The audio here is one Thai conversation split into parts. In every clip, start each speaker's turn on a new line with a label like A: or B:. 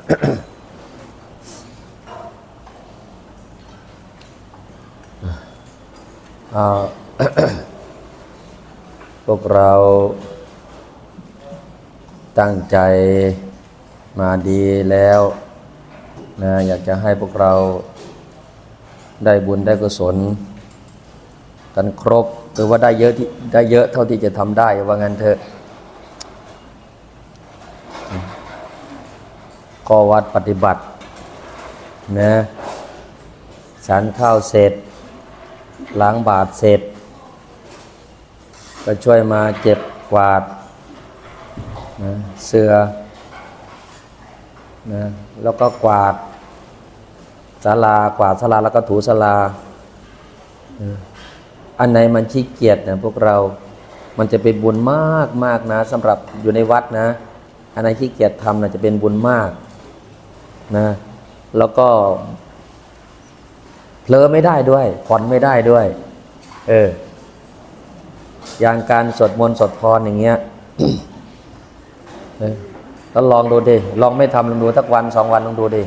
A: พวกเราตั้งใจมาดีแล้วนะอยากจะให้พวกเราได้บุญได้กุศลกันครบหรือว่าได้เยอะที่ได้เยอะเท่าที่จะทำได้ว่างั้นเถอะ ก็วัดปฏิบัตินะฉันข้าวเสร็จล้างบาทเสร็จ ก็ช่วยมาเก็บกวาดนะเสือนะแล้วก็กวาดศาลากวาดศาลาแล้วก็ถูศาลาอออันไหนมันขี้เกียจนะพวกเรา มันจะเป็นบุญมากมากนะสำหรับอยู่ในวัดนะ อันไหนขี้เกียจทำนะจะเป็นบุญมาก นะ แล้วก็เผลอไม่ได้ด้วย ผ่อนไม่ได้ด้วย เออ อย่างการสวดมนต์สวดพรอย่างเงี้ยแล้วลองดูดิ ลองไม่ทำลองดูสักวันสองวันลองดูดิ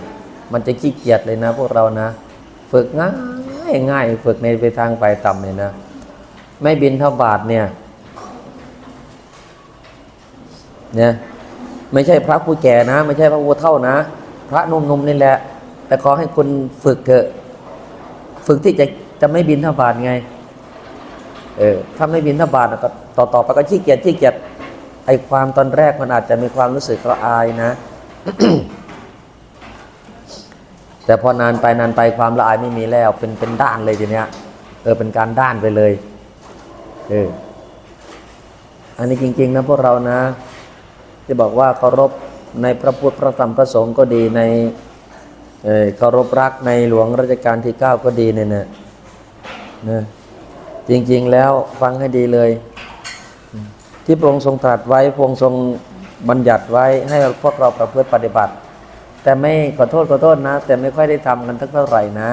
A: มันจะขี้เกียจเลยนะ พวกเรานะ ฝึกง่ายง่ายฝึกในไปทางไปต่ำเลยนะ ไม่บินเท่าบาทเนี่ย เนี่ย ไม่ใช่พระผู้แก่นะ ไม่ใช่พระผู้เท่านะ พระนุ่มๆนี่แหละ แต่ขอให้คุณฝึกเถอะฝึกที่จะจะไม่บินเท่าบาทไง เออถ้าไม่บินทบาทก็ต่อต่อไปก็ขี้เกียจขี้เกียจไอความตอนแรกมันอาจจะมีความรู้สึกก็อายนะ แต่พอนานไปนานไปความละอายไม่มีแล้ว เป็นเป็นด้านเลยทีเนี้ยเออเป็นการด้านไปเลยเอออันนี้จริง ๆ นะพวกเรานะที่บอกว่าเคารพ ในพระพุทธพระธรรมพระสงฆ์ก็ดีในเคารพรักในหลวงรัชกาลที่เก้าก็ดีเนี่ยนะนะจริงๆแล้วฟังให้ดีเลย ที่พระองค์ทรงตรัสไว้พระองค์ทรงบัญญัติไว้ให้พวกเราประพฤติปฏิบัติ แต่ไม่ขอโทษขอโทษนะ แต่ไม่ค่อยได้ทำกันทักเท่าไหร่นะ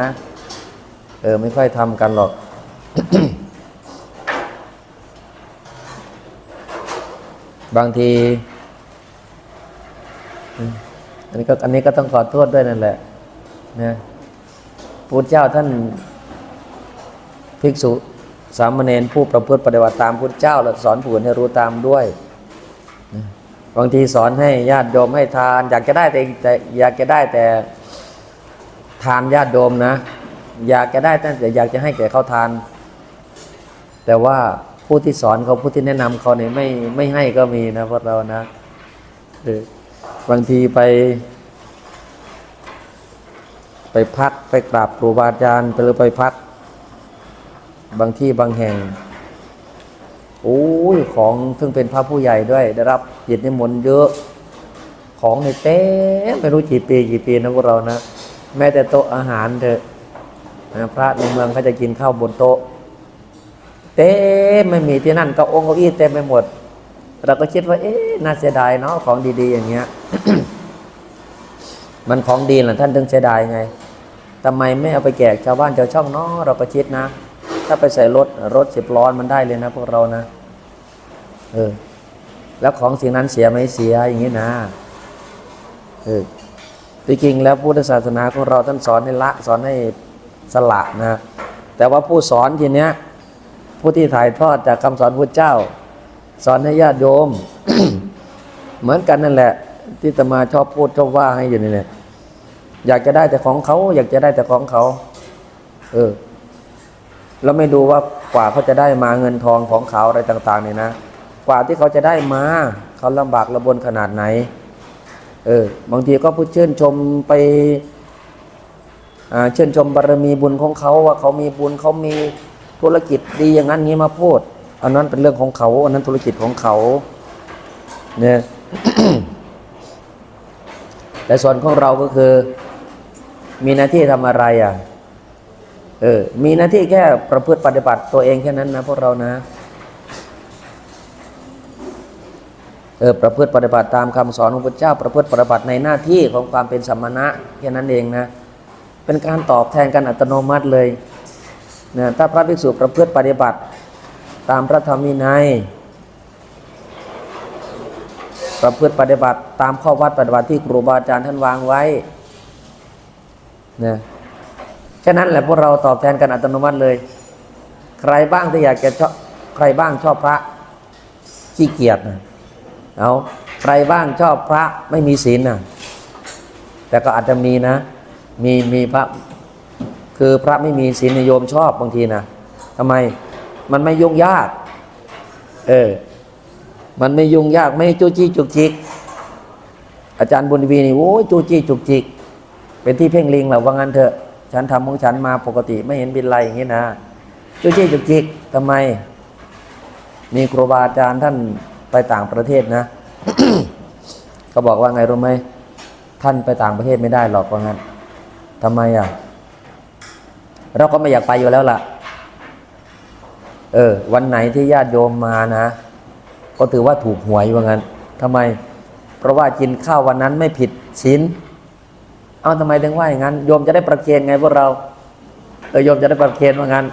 A: เออไม่ค่อยทำกันหรอกบางที อันนี้ก็อันนี้ก็ต้องขอโทษด้วยนั่นแหละนะพุทธเจ้าท่านภิกษุสามเณรผู้ประพฤติปฏิบัติตามพุทธเจ้าและสอนผู้อื่นให้รู้ตามด้วยนะบางทีสอนให้ญาติโยมให้ทาน อยากจะได้แต่แต่อยากจะได้แต่ทานญาติโยมนะ อยากจะได้แต่อยากจะให้แก่เขาทาน แต่ว่าผู้ที่สอนเขาผู้ที่แนะนำเขาเนี่ยไม่ไม่ให้ก็มีนะพวกเรานะเออ บางทีไป ไปพักไปกราบครูบาอาจารย์ไปหรือไปพัก บางที่บางแห่งโอ้ยของซึ่งเป็นพระผู้ใหญ่ด้วย ได้รับจิตนิมนต์เยอะ ของในเต้ไม่รู้กี่ปีกี่ปีนะพวกเรานะ แม้แต่โต๊ะอาหารเถอะพระในเมืองเขาจะกินข้าวบนโต๊ะ เต้ไม่มีที่นั่นก็องค์เก้าอี้เต็มไปหมด เราก็คิดว่า เอ๊ะน่าเสียดายเนาะของดี ๆ อย่างเงี้ย มันของดีแหละท่านถึงเสียดายไงทำไมไม่เอาไปแจกชาวบ้านชาวช่องเนาะเราก็คิดนะ ถ้าไปใส่รถรถสิบล้อมันได้เลยนะ พวกเรานะ เออ แล้วของสิ่งนั้นเสียไหมเสียอย่างนี้นะเออจริงๆแล้วพุทธศาสนาของเราท่านสอนให้ละสอนให้สละนะ แต่ว่าผู้สอนทีเนี้ยผู้ที่ถ่ายทอดจากคำสอนพุทธเจ้า สอนให้ญาติโยม เหมือนกันนั่นแหละ ที่ตมาชอบพูดชอบว่าให้อยู่นี่เนี่ยอยากจะได้แต่ของเขา อยากจะได้แต่ของเขา เออ แล้วไม่ดูว่ากว่าเขาจะได้มาเงินทองของเขาอะไรต่าง ๆ เนี่ยนะกว่าที่เขาจะได้มาเขาลำบากระบนขนาดไหน เออ บางทีก็พูดชื่นชมไปอ่าชื่นชมบารมีบุญของเขาว่าเขามีบุญเขามีธุรกิจดีอย่างนั้นงี้มาพูด อันนั้นเป็นเรื่องของเขา อันนั้นธุรกิจของเขา เนี่ยแต่ส่วนของเราก็คือ มีหน้าที่ทำอะไรอะ เออ มีหน้าที่แค่ประพฤติปฏิบัติตัวเองแค่นั้นนะพวกเรานะ เออ ประพฤติปฏิบัติตามคำสอนของพระเจ้า ประพฤติปฏิบัติในหน้าที่ของความเป็นสมณะแค่นั้นเองนะ เป็นการตอบแทนกันอัตโนมัติเลยนะถ้าพระภิกษุประพฤติปฏิบัติ ตามพระธรรมวินัยประพฤติปฏิบัติตามข้อวัดปฏิบัติที่ครูบาอาจารย์ท่านวางไว้นะฉะนั้นแหละพวกเราตอบแทนกันอัตโนมัติเลย ใครบ้างที่อยากจะชอบใครบ้างชอบพระขี้เกียจนะเอาใครบ้างชอบพระไม่มีศีลนะแต่ก็อาจจะมีนะ มีมีพระ คือพระไม่มีศีลนิยมชอบบางทีนะทำไม มันไม่ยุ่งยาก เออ มันไม่ยุ่งยากไม่จู้จี้จุกจิก อาจารย์บุญวีนี่โอ้ยจู้จี้จุกจิก เป็นที่เพ่งลิงแหละว่างั้นเถอะ ฉันทำของฉันมาปกติไม่เห็นเป็นไรอย่างนี้นะจู้จี้จุกจิกทำไม มีครูบาอาจารย์ท่านไปต่างประเทศนะเขาบอกว่าไงรู้ไหมท่านไปต่างประเทศไม่ได้หรอกว่างั้นทำไมอะ เราก็ไม่อยากไปอยู่แล้วล่ะ เออ วันไหนที่ญาติโยมมานะ ก็ถือว่าถูกหวยว่างั้นทำไม เพราะว่ากินข้าววันนั้นไม่ผิดศีลเอาทำไมถึงว่าอย่างนั้น โยมจะได้ประเคนไงพวกเรา เออโยมจะได้ประเคนว่างั้น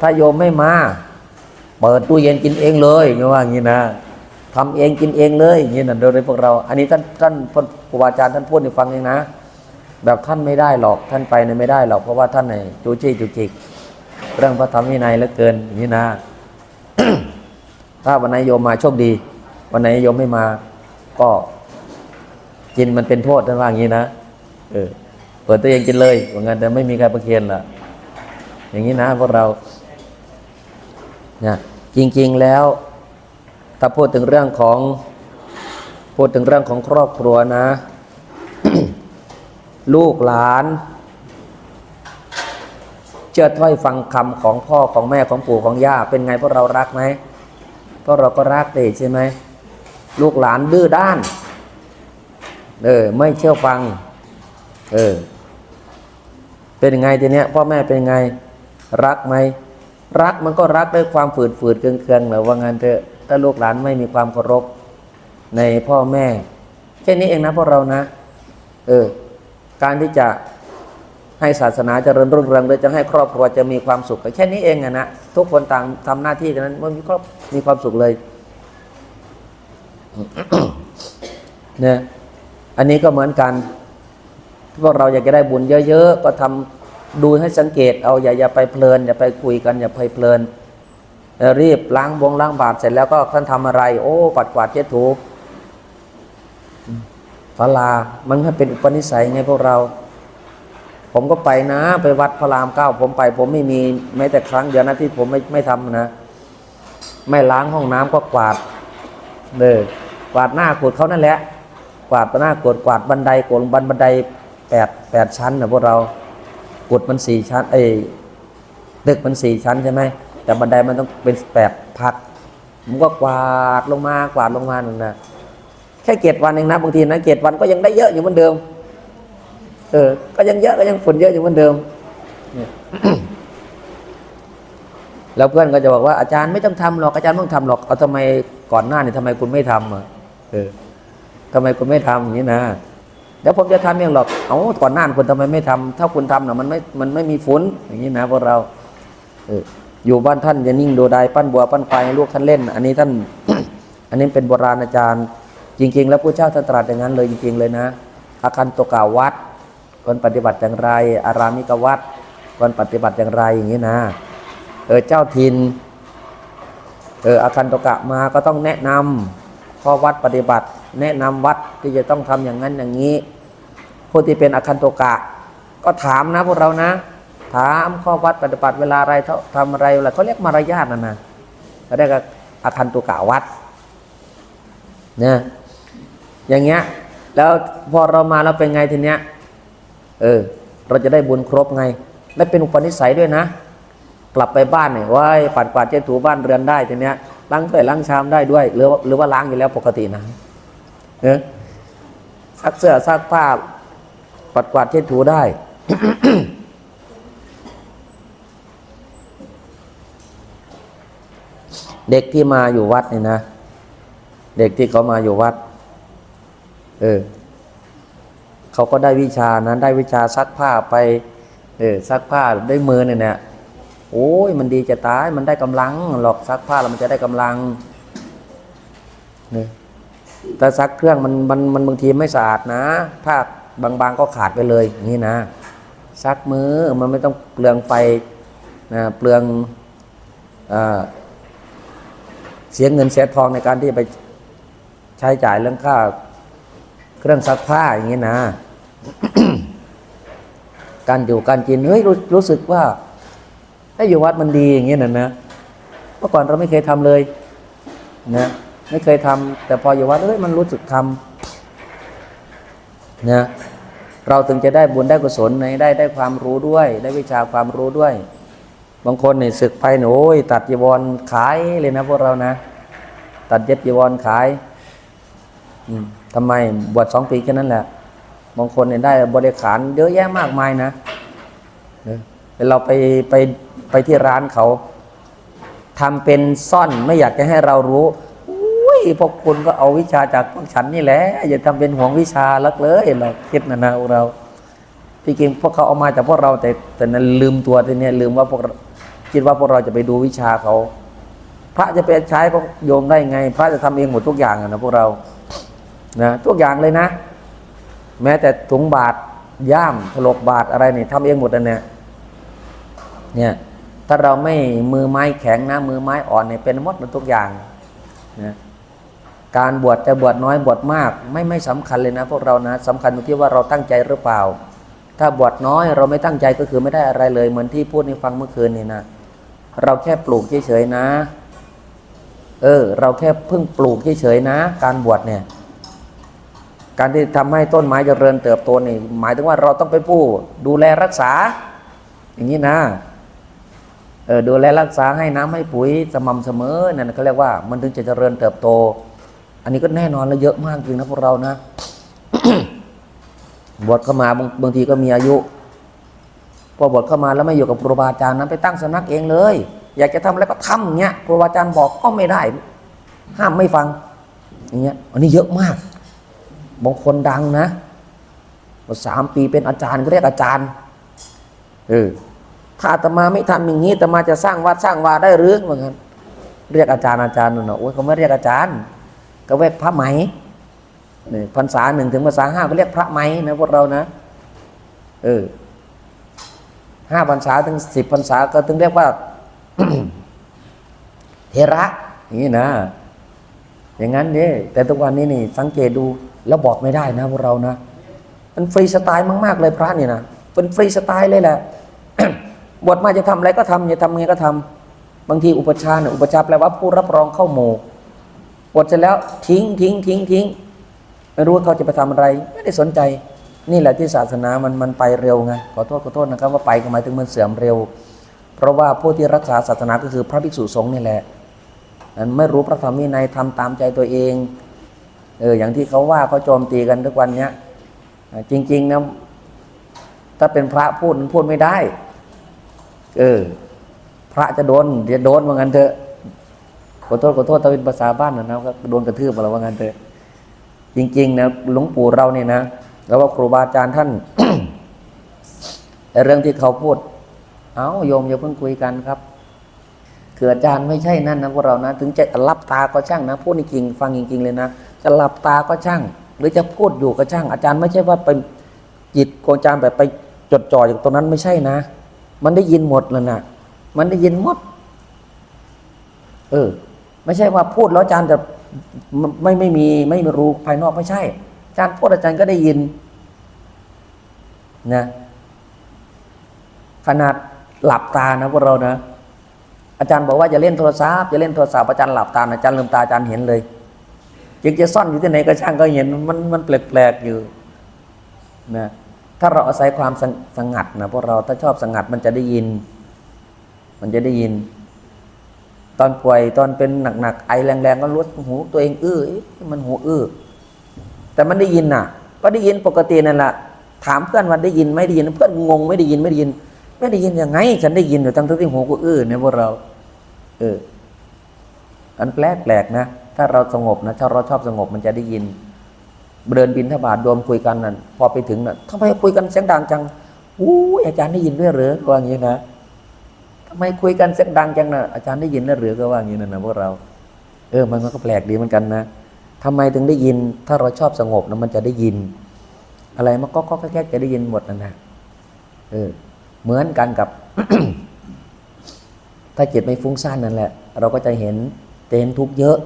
A: ถ้าโยมไม่มา เปิดตู้เย็นกินเองเลยอย่ว่างี้นะทำเองกินเองเลยอย่างนี้นะโดยพวกเรา อันนี้ท่านท่านครูบาอาจารย์ท่านพูดให้ฟังเองนะ แบบท่านไม่ได้หรอกท่านไปเนี่ยไม่ได้หรอกเพราะว่าท่านเนี่ยจูจี้จุจิก เรื่องพระธรรมวินัยเหลือเกินนี้นะ ถ้าวันไหนโยมมาโชคดี วันไหนโยมไม่มาก็กินมันเป็นโทษท่านว่าอย่างนี้นะเออเปิดตัวเองกินเลยว่างั้นแต่ไม่มีใครประเคนล่ะ อย่างนี้นะพวกเราเนี่ยจริง ๆแล้ว ถ้าพูดถึงเรื่องของพูดถึงเรื่องของครอบครัวนะ ลูกหลาน เชื่อถ้อยฟังคำของพ่อของแม่ของปู่ของย่าเป็นไงพวกเรารักไหมพวกเราก็รักเด็ใช่ไหมลูกหลานดื้อด้านเออไม่เชื่อฟังเออเป็นไงทีเนี้ยพ่อแม่เป็นไงรักไหมรักมันก็รักด้วยความฝืดฝืดเคืองเคืองหรือว่างั้นเถอะถ้าลูกหลานไม่มีความเคารพในพ่อแม่แค่นี้เองนะพวกเรานะ เออ การที่จะ ให้ศาสนาเจริญรุ่งเรืองหรือจะให้ครอบครัวจะมีความสุขแค่นี้เองอะนะทุกคนต่างทำหน้าที่กันนั้นมันมีครอบมีความสุขเลยเนี่ยอันนี้ก็เหมือนกันพวกเราอยากจะได้บุญเยอะๆก็ทำดูให้สังเกตเอาอย่าอย่าไปเพลิน อย่าไปคุยกันอย่าไปเพลินรีบล้างบงล้างบาทเสร็จแล้วก็ท่านทำอะไร โอ้ปัดกวาดเช็ดถูฟลามันให้เป็นอุปนิสัยไงพวกเรา ผมก็ไปนะ ไปวัดพระรามเก้าผมไป ผมไม่มีแม้แต่ครั้งเดียวนะที่ผมไม่ไม่ทำนะ ไม่ล้างห้องน้ำก็กวาดเลยกวาดหน้ากวดเขานั่นแหละ กวาดหน้ากวดกวาดบันไดกวดบันบันไดแปดแปดชั้นนะพวกเรากวดมันสี่ชั้น เอ้ตึกมันสี่ชั้นใช่ไหมแต่บันไดมันต้องเป็นแปดพักผมก็กวาดลงมากวาดลงมาหนึ่งนะแค่เกตวันเองนะบางทีนะเกตวันก็ยังได้เยอะอยู่เหมือนเดิม เออ ก็ยังเยอะก็ยังฝุ่นเยอะอยู่เหมือนเดิมเนี่ยแล้วเพื่อนก็จะบอกว่าอาจารย์ไม่ต้องทำหรอกอาจารย์ไม่ต้องทำหรอกเอาทำไมก่อนหน้านี่ทำไมคุณไม่ทำอะเออทำไมคุณไม่ทำอย่างนี้นะเดี๋ยวผมจะทำเองหรอกเอาก่อนหน้าคุณทำไมไม่ทำถ้าคุณทำน่ะมันไม่มันไม่มีฝุ่นอย่างนี้นะพวกเราเอออยู่บ้านท่านอย่านิ่งดูดายปั้นบัวปั้นควายให้ลูกท่านเล่น อันนี้ท่าน อันนี้เป็นโบราณอาจารย์ จริง ๆ แล้วพระเจ้าท่านตรัสอย่างนั้นเลยจริง ๆ เลยนะ อาคันตกาวัด ควรปฏิบัติอย่างไร อารามิกวัดควรปฏิบัติอย่างไรอย่างนี้นะเออเจ้าทินเอออาคันตกะมาก็ต้องแนะนำข้อวัดปฏิบัติ แนะนำวัดที่จะต้องทำอย่างนั้นอย่างนี้ผู้ที่เป็นอาคันตกะ ก็ถามนะพวกเรานะ ถามข้อวัดปฏิบัติเวลาอะไรทำอะไรอะไรเขาเรียกมารยาทนะนะเขาเรียกอาคันตุกะวัดเนี่ยอย่างเงี้ยแล้วพอเรามาเราเป็นไงทีเนี้ย เออ เราจะได้บุญครบไง และเป็นอุปนิสัยด้วยนะ กลับไปบ้านเนี่ยว่ายปัดกวาดเช็ดถูบ้านเรือนได้ทีเนี้ยล้างถ้วยล้างชามได้ด้วย หรือว่าหรือว่าล้างอยู่แล้วปกตินะเออซักเสื้อซักผ้าปัดกวาดเช็ดถูได้เด็กที่มาอยู่วัดเนี่ยนะ เด็กที่เขามาอยู่วัด เออ เขาก็ได้วิชานั้นได้วิชาซักผ้าไปเออซักผ้าด้วยมือเนี่ยเนี่ยโอ้ยมันดีจะตายมันได้กำลังหรอกซักผ้าแล้วมันจะได้กำลังเนี่ยแต่ซักเครื่องมันมันมันบางทีไม่สะอาดนะผ้าบางๆก็ขาดไปเลยนี้นะ ซักมือมันไม่ต้องเปลืองไฟนะเปลืองเออเสียเงินเสียทองในการที่ไปใช้จ่ายเรื่องค่า เครื่องซักผ้าอย่างนี้นะการอยู่การกินเฮ้ยรู้รู้สึกว่าถ้าอยู่วัดมันดีอย่างนี้นะนะเมื่อก่อนเราไม่เคยทำเลยนะไม่เคยทำแต่พออยู่วัดเอ้ยมันรู้สึกทำนะเราถึงจะได้บุญได้กุศลในได้ได้ความรู้ด้วย ได้วิชาความรู้ด้วย บางคนเนี่ยศึกไปเนี่ยโอ้ยตัดจีวรขายเลยนะพวกเรานะ ตัดเย็บจีวรขาย อืม ทำไมบวชสองปีแค่นั้นแหละบางคนเนี่ยได้บริขารเยอะแยะมากมายนะเออแต่เราไปไปไปที่ร้านเขาทำเป็นซ่อนไม่อยากจะให้เรารู้อุ้ยพวกคุณก็เอาวิชาจากพวกฉันนี่แหละอย่าทำเป็นห่วงวิชาลักเลยเราคิดนะนะพวกเราที่จริงพวกเขาเอามาจากพวกเราแต่แต่นั้นลืมตัวทีนี้ลืมว่าพวกคิดว่าพวกเราจะไปดูวิชาเขา พระจะไปใช้พวกโยมได้ไง พระจะทำเองหมดทุกอย่างนะพวกเรา นะทุกอย่างเลยนะ แม้แต่ถุงบาทย่ามถลกบาทอะไรนี่ทำเองหมดอันเนี่ยเนี่ยถ้าเราไม่มือไม้แข็งนะ มือไม้อ่อนเนี่ยเป็นมดทุกอย่างนะการบวชจะบวชน้อยบวชมาก ไม่ไม่สำคัญเลยนะ พวกเรานะสำคัญตรงที่ว่าเราตั้งใจหรือเปล่า ถ้าบวชน้อยเราไม่ตั้งใจก็คือไม่ได้อะไรเลย เหมือนที่พูดให้ฟังเมื่อคืนนี่นะเราแค่ปลูกเฉยๆนะ เออ เราแค่เพิ่งปลูกเฉยๆนะ การบวชเนี่ย การที่ทำให้ต้นไม้เจริญเติบโตนี่หมายถึงว่าเราต้องเป็นผู้ดูแลรักษา อย่างนี้นะเออดูแลรักษาให้น้ำให้ปุ๋ยสม่ำเสมอนั่นเขาเรียกว่ามันถึงจะเจริญเติบโต อันนี้ก็แน่นอนแล้วเยอะมากจริงนะพวกเรานะบวชเข้ามาบางบางทีก็มีอายุพอบวชเข้ามาแล้วไม่อยู่กับครูบาอาจารย์นั้นไปตั้งสำนักเองเลย อยากจะทำอะไรก็ทำอย่างเงี้ยครูบาอาจารย์บอกก็ไม่ได้ ห้ามไม่ฟังอย่างเงี้ยอันนี้เยอะมาก บางคนดังนะว่าสามปีเป็นอาจารย์ก็เรียกอาจารย์เออถ้าอาตมาไม่ทำอย่างนี้อาตมาจะสร้างวัดสร้างวาได้หรือเหมือนกันเรียกอาจารย์อาจารย์นู่นะโอ้ยเขาไม่เรียกอาจารย์ ก็เรียกพระไหมนี่พรรษาหนึ่งถึงพรรษาห้าก็เรียกพระไหมนะพวกเรานะเออห้าพรรษาถึงสิบพรรษาก็ถึงเรียกว่าเทระอย่างนี้นะ อย่างนั้นเนี่ยแต่ทุกวันนี้นี่ สังเกตดู แล้วบอกไม่ได้นะพวกเรานะ มันฟรีสไตล์มาก ๆ เลยพระเนี่ยนะเป็นฟรีสไตล์เลยแหละบทมาจะทำอะไรก็ทำจะทำไงก็ทำบางทีอุปชาเนี่ยอุปชาแปลว่าผู้รับรองเข้าหมู่บทเสร็จแล้วทิ้งทิ้งทิ้งทิ้งไม่รู้เขาจะไปทำอะไร ไม่ได้สนใจ นี่แหละที่ศาสนามันมันไปเร็วไงขอโทษขอโทษนะครับว่าไปหมายถึงมันเสื่อมเร็ว เพราะว่าผู้ที่รักษาศาสนาก็คือพระภิกษุสงฆ์นี่แหละนั้นไม่รู้พระธรรมวินัยทำตามใจตัวเอง เอออย่างที่เขาว่าเขาโจมตีกันทุกวันเนี้ยจริง ๆนะถ้าเป็นพระพูดพูดไม่ได้ เออ พระจะโดนจะโดนว่างั้นเถอะขอโทษขอโทษถ้าเป็นภาษาบ้านนะนะก็โดนกระทืบอะไรว่างั้นเถอะจริง ๆ นะหลวงปู่เราเนี่ยนะแล้วว่าครูบาอาจารย์ท่านเรื่องที่เขาพูด เอาโยมอย่าเพิ่งคุยกันครับคืออาจารย์ไม่ใช่นั่นนะพวกเรานะ ถึงจะหลับตาก็ช่างนะพูดจริงฟังจริง ๆ เลยนะ จะหลับตาก็ช่าง หรือจะพูดอยู่ก็ช่าง อาจารย์ไม่ใช่ว่าเป็นจิตของอาจารย์แบบไปจดจ่ออย่างตรงนั้นไม่ใช่นะ มันได้ยินหมดเลยนะมันได้ยินหมด เออ ไม่ใช่ว่าพูดแล้วอาจารย์จะไม่ไม่มีไม่มีรู้ภายนอกไม่ใช่ อาจารย์พูดอาจารย์ก็ได้ยินนะขนาดหลับตานะพวกเรานะ อาจารย์บอกว่าจะเล่นโทรศัพท์จะเล่นโทรศัพท์อาจารย์หลับตาอาจารย์ลืมตาอาจารย์เห็นเลย จึงจะซ่อนอยู่ที่ไหนก็ช่างก็เห็นมันมันแปลกๆอยู่นะถ้าเราอาศัยความสงสงัดนะพวกเราถ้าชอบสงัดมันจะได้ยิน มันจะได้ยิน ตอนป่วยตอนเป็นหนักๆไอแรงๆก็รู้หูตัวเองอื้ออมันหูอื้อแต่มันได้ยินน่ะ ก็ได้ยินปกตินั่นแหละถามเพื่อนว่าได้ยินไม่ได้ยินเพื่อนงงไม่ได้ยินไม่ได้ยิน ไม่ได้ยินยังไง ฉันได้ยินอยู่ทั้งที่หูกูอื้อเนี่ยพวกเรา เอออันแปลกแปลกๆนะ ถ้าเราสงบนะถ้าเราชอบสงบมันจะได้ยิน เดินบินทบาทรวมคุยกันนั่นพอไปถึงน่ะทำไมคุยกันเสียงดังจังอู้อาจารย์ได้ยินด้วยหรือก็ว่าอย่างนี้นะทำไมคุยกันเสียงดังจังนะอาจารย์ได้ยินด้วยหรือก็ว่าอย่างนี้นะนะพวกเรา เออมันก็แปลกดีเหมือนกันนะทำไมถึงได้ยิน ถ้าเราชอบสงบนะมันจะได้ยิน อะไรมันก็ก็แค่จะได้ยินหมดนั่นนะเออ เหมือนกันกับ ถ้าจิตไม่ฟุ้งซ่านนั่นแหละ เราก็จะเห็นจะเห็นทุกเยอะ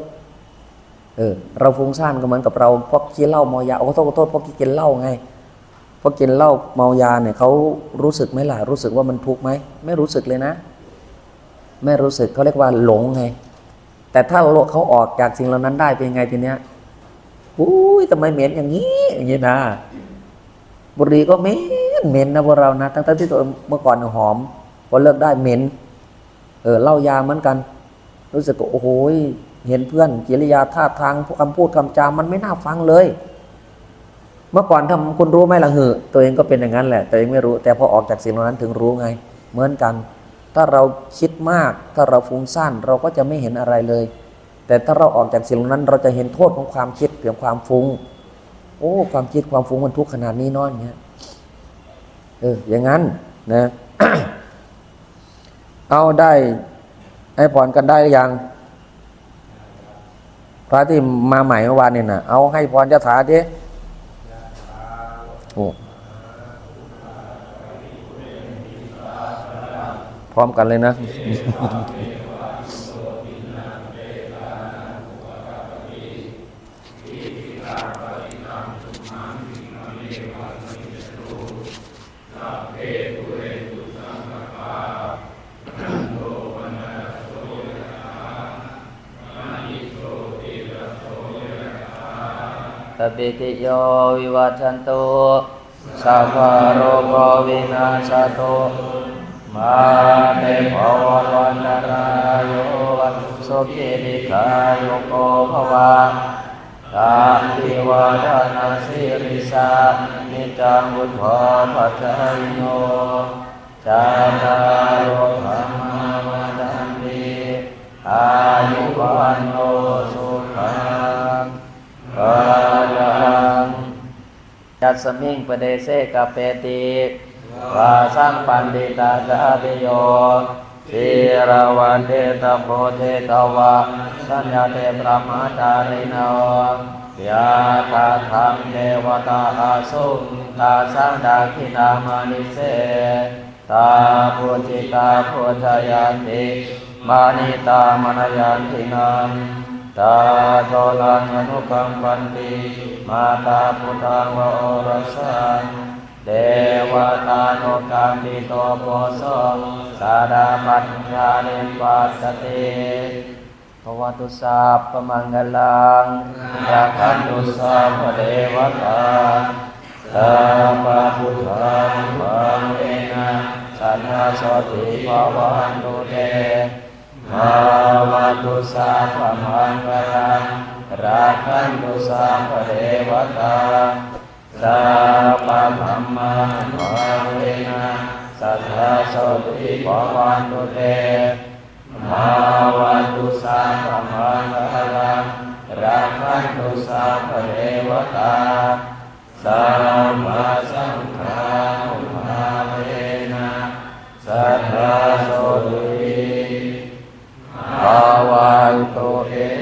A: เออเราฟุ้งซ่านก็เหมือนกับเราพวกกินเหล้าเมายาโอ้โทษขอโทษพวกกินเหล้าไงพวกกินเหล้าเมายาเนี่ยเขารู้สึกไหมล่ะรู้สึกว่ามันทุกข์ไหมไม่รู้สึกเลยนะ ไม่รู้สึกเขาเรียกว่าหลงไง แต่ถ้าโลกเขาออกจากสิ่งเหล่านั้นได้เป็นไงทีเนี้ยอุ้ยทำไมเหม็นอย่างนี้อย่างนี้นะบุหรี่ก็เหม็นเหม็นนะพวกเรานะทั้งๆที่ตัวเมื่อก่อนหอมพอเลิกได้เหม็นเออเหล้ายาเหมือนกัน รู้สึกว่าโอ้โห เห็นเพื่อนกิริยาท่าทางคำพูดคำจามันไม่น่าฟังเลย เมื่อก่อนทำคุณรู้ไหมล่ะเหอตัวเองก็เป็นอย่างนั้นแหละ แตัวเองไม่รู้ แต่พอออกจากสิ่งเหล่านั้นถึงรู้ไง เหมือนกัน ถ้าเราคิดมาก ถ้าเราฟุ้งซ่านเราก็จะไม่เห็นอะไรเลย แต่ถ้าเราออกจากสิ่งเหล่านั้น เราจะเห็นโทษของความคิดเกี่ยวกับความฟุ้ง โอ้ ความคิดความฟุ้งมันทุกข์ขนาดนี้เน้อยเงี้ยเอออย่างนั้นนะเอาได้ให้พรกันได้หรือยัง พระที่มาใหม่เมื่อวานเนี่ยนะเอาให้พรจะถาดิโอ้พร้อมกันเลยนะ ปิติโยวิวัชันตุสัพพะโรโควินาศตุมาเตภวันตรายโยวันสุขิติขายุโกภวะตาปิวาทนาสิริสานิจังบุตโภปัจจยโนจาตารโธรรมวันตันติอายุวันโนสุขังกาลัง จัสมิงปเดเสกเปติวาสังปันติตาจาปิโยสีรวันเดตโพเทตวะสัญญาเตปรมาจาริโนยาตาธังเทวตาอาสุตาสังดาคินามานิเสตาพุจิตาพุทธยันติมานิตามนยันตินัง ตาโตลังอนุกัมปันติมาตาพุทธังวโอรสังเดวตาโนกัมปิโตโพโสสาดาปัญญาเนปัสสติภวตุสัพพมังกลังรักขันตุสัพพเทวตาสัพพพุทธังวังเวนะสันนาสติภวันตุเต ภาวะตุสาพมังกรังราคันตุสาพเทวตาสาปะธรมานวาเวนะสัทธาโสติภวันตุเตภาวะตุสาพมังกรังราคันตุสาพเทวตาสัมมาสังฆาภาเวนะสัทธาโสติ วังตุเอ